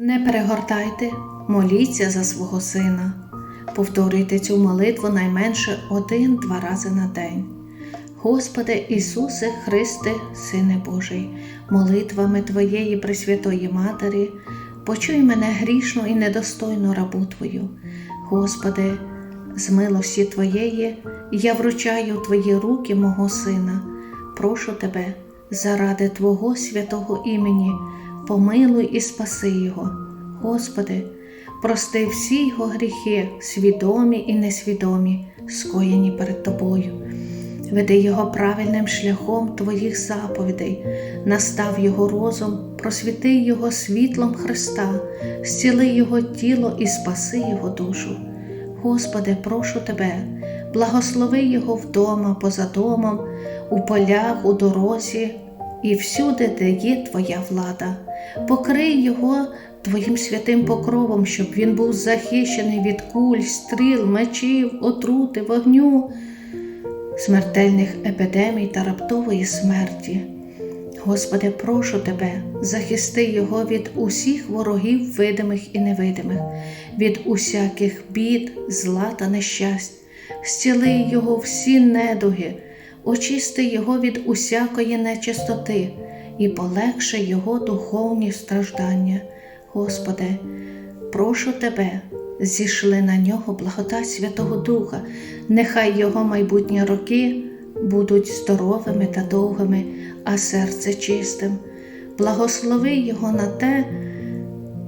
Не перегортайте, моліться за свого сина. Повторюйте цю молитву найменше один-два рази на день. Господи Ісусе Христе, Сине Божий, молитвами Твоєї Пресвятої Матері, почуй мене грішну і недостойну рабу Твою. Господи, з милості Твоєї я вручаю Твої руки мого Сина. Прошу Тебе, заради Твого святого імені, помилуй і спаси Його. Господи, прости всі Його гріхи, свідомі і несвідомі, скоєні перед Тобою. Веди його правильним шляхом Твоїх заповідей, настав його розум, просвіти його світлом Христа, зціли його тіло і спаси його душу. Господи, прошу Тебе, благослови його вдома, поза домом, у полях, у дорозі і всюди, де є Твоя влада. Покрий його Твоїм святим покровом, щоб він був захищений від куль, стріл, мечів, отрути, вогню смертельних епідемій та раптової смерті. Господи, прошу Тебе, захисти Його від усіх ворогів, видимих і невидимих, від усяких бід, зла та нещасть, зціли Його всі недуги, очисти Його від усякої нечистоти і полегши Його духовні страждання. Господи, прошу Тебе, зійшли на нього благодать Святого Духа, нехай його майбутні роки будуть здоровими та довгими, а серце чистим. Благослови його на те,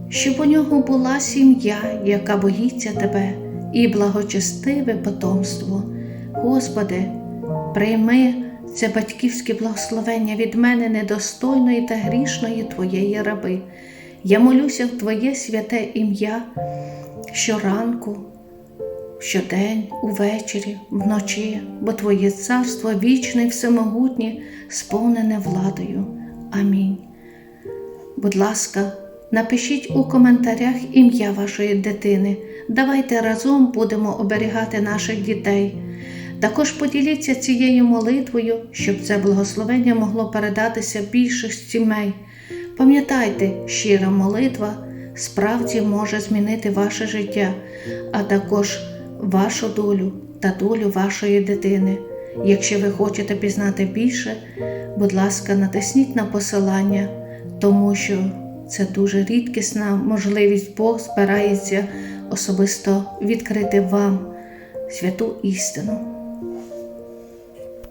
щоб у нього була сім'я, яка боїться Тебе, і благочестиве потомство. Господи, прийми це батьківське благословення від мене недостойної та грішної Твоєї раби. Я молюся в Твоє святе ім'я щоранку, щодень, увечері, вночі, бо Твоє царство вічне і всемогутнє, сповнене владою. Амінь. Будь ласка, напишіть у коментарях ім'я вашої дитини. Давайте разом будемо оберігати наших дітей. Також поділіться цією молитвою, щоб це благословення могло передатися більшість сімей. Пам'ятайте, щира молитва справді може змінити ваше життя, а також вашу долю та долю вашої дитини. Якщо ви хочете пізнати більше, будь ласка, натисніть на посилання, тому що це дуже рідкісна можливість Бог збирається особисто відкрити вам святу істину.